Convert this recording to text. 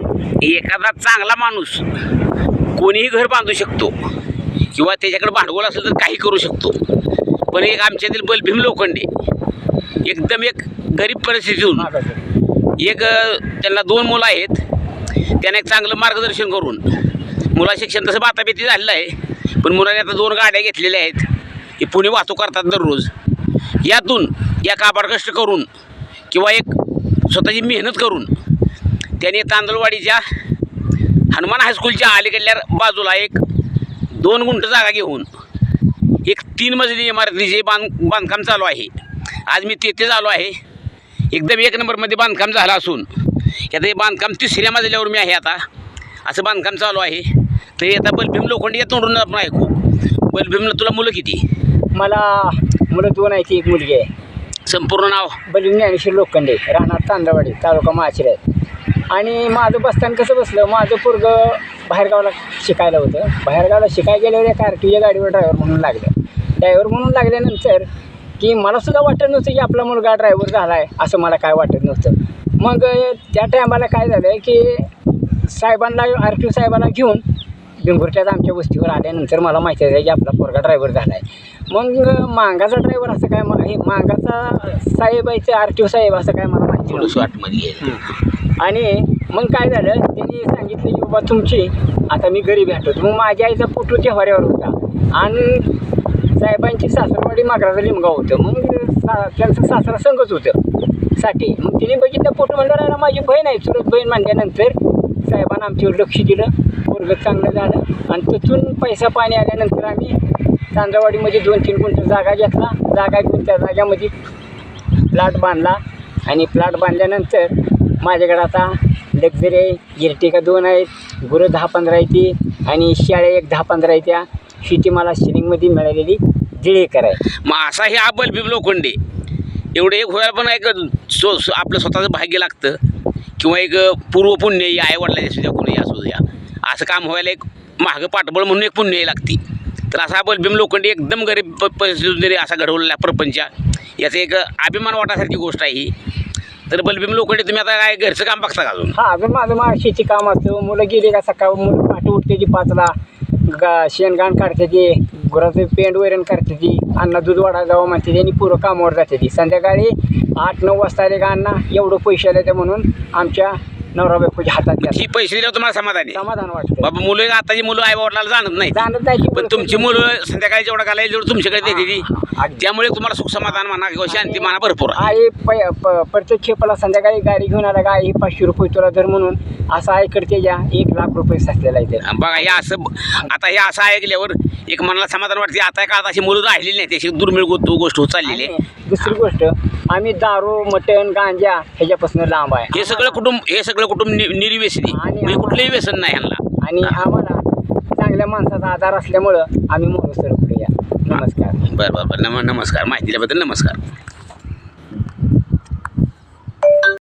एखादा चांगला माणूस कोणीही घर बांधू शकतो किंवा त्याच्याकडे भांडवल असेल तर काही करू शकतो. पण एक आमच्यातील बलभीम लोखंडे एकदम एक गरीब परिस्थितीतून एक त्यांना दोन मुलं आहेत. त्यांना एक चांगलं मार्गदर्शन करून मुला शिक्षण तसं बाताबेती झालेलं आहे. पण मुलाने आता दोन गाड्या घेतलेल्या आहेत. हे पुणे वाहतूक करतात दररोज. यातून या काबाड कष्ट करून किंवा एक स्वतःची मेहनत करून त्याने तांदळवाडीच्या हनुमान हायस्कूलच्या अलीकडल्या बाजूला एक दोन गुंठ जागा घेऊन एक तीन मजली इमारतीचे बांध बांधकाम चालू आहे. आज मी तेथेच आलो आहे. एकदम एक नंबरमध्ये बांधकाम झालं असून आता हे बांधकाम तिसऱ्या मजल्यावर मी आहे आता. असं बांधकाम चालू आहे. तर आता बलभीम लोखंडी या तोंडून आपण ऐकू बलभीमला तुला मुलं किती? मला मुलं दोन आहेत एक मुलगी आहे. संपूर्ण नाव? बलिंग ज्ञानेश्वर लोखंडे राहणार तांदळवाडी तालुका माचिर आणि माझं बसताना कसं बसलं माझं पोरगं बाहेरगावला शिकायला होतं. बाहेरगावला शिकायला गेल्यावर एका आरटीच्या गाडीवर ड्रायव्हर म्हणून लागलं. ड्रायव्हर म्हणून लागल्यानंतर की मला सुद्धा वाटत नव्हतं की आपला मुलगा ड्रायव्हर झाला आहे असं मला काय वाटत नव्हतं. मग त्या टायमाला काय झालं की साहेबांना आर टी ओ साहेबांना घेऊन बिंगुरट्यात आमच्या वस्तीवर आल्यानंतर मला माहिती आहे की आपला पोरगा ड्रायव्हर झाला आहे मग मांगाचा ड्रायव्हर असं काय मा- हे मांगाचा साहेब आहे आर टी ओ साहेब असं काय मला माहिती नव्हतं. थोडंसं आतमध्ये. आणि मग काय झालं त्यांनी सांगितलं की बाबा तुमची आता मी घरी भेटतो मग माझ्या आईचा फोटो चेहऱ्यावर होता. आणि साहेबांची सासरवाडी मागराचं लिमगाव होतं. मग सा त्यांचं सासरा संघच होतं. साठी. मग तिने बघितलं फोटो म्हणलं राहिला माझी बहीण आहे चुरत बहीण म्हणल्यानंतर साहेबांना आमच्यावर लक्ष दिलं. पोरगं चांगलं झालं. आणि तिथून पैसा पाणी आल्यानंतर आम्ही तांदळवाडीमध्ये दोन तीन गुंठ जागा घेतला. जागा घेऊन त्या जाग्यामध्ये प्लॉट बांधला. आणि प्लॉट बांधल्यानंतर माझ्याकडे आता लक्झरी आहे इर्टिका दोन आहेत गुरं दहा पंधरा आहे ती आणि शाळे एक दहा पंधरा आहे त्या. शेती मला शिलिंगमध्ये मिळालेली दिळेकर आहे. मग असा हे आबल बिब लोखंडे. एवढं एक व्हायला पण एक सो सो- आपलं स्वतःचं भाग्य लागतं? किंवा एक पूर्व पुण्य आई वडिलांच्या सुद्धा कोणी असू द्या. असं काम व्हायला एक मागं पाठबळ म्हणून एक पुण्य लागते. तर असा बलभीम लोखंडे एकदम गरीब प- परिस्थितीतून असा घडवलेला प्रपंच. याचं एक अभिमान वाटासारखी गोष्ट आहे ही. तर बलबीम लोकडे तुम्ही आता काय घरचं काम बघता का अजून? हा अजून माझं मा शेती काम असतं. मुलं गेली का सकाळ मुलं पाठी उठते ती पाचला. गा शेणघाण काढते ती गुराचं पेंड वैरण करते ती अण्णा दूध वाढा जावं म्हणते ती आणि पुरं कामावर जाते ती. संध्याकाळी आठ नऊ वाजता आले का अण्णा एवढं पैसे आले ते म्हणून आमच्या नवरा बायकोच्या हातात. ही पैसे दिल्यावर तुम्हाला समाधान? आहे समाधान वाटतं. बाबा मुलं आताची मुलं आई वडिलांना जाणत नाही जाणत नाही की पण तुमची मुलं संध्याकाळी जेवढं घालायला जेवढं तुमच्याकडे देते ती. त्यामुळे तुम्हाला सुख समाधान म्हणा किंवा शांती म्हणा भरपूर आहे. आई पै प- प्रत्येक खेपाला संध्याकाळी गाडी घेऊन आला का आई पाचशे रुपये तुला धर म्हणून. असं आईकडे ज्या एक लाख रुपये साचलेला आहे त्याला. बघा हे असं आता हे असं ऐकल्यावर एक मनाला समाधान वाटते. आता काळात अशी मुलं राहिलेली नाही त्याची दुर्मिळ गो- गोष्ट होत चाललेली आहे. आणि दुसरी गोष्ट आम्ही दारू मटण गांजा ह्याच्यापासून लांब आहे. हे सगळं कुटुंब हे सगळं कुटुंब नि- निर्व्यसनी आणि म्हणजे कुठलंही व्यसन नाही ह्यांना. आणि आम्हाला चांगल्या माणसाचा आधार असल्यामुळं आम्ही मोरू सर पुढे या. नमस्कार. बरं बरं बरं. नम नमस्कार. माहिती दिल्याबद्दल नमस्कार.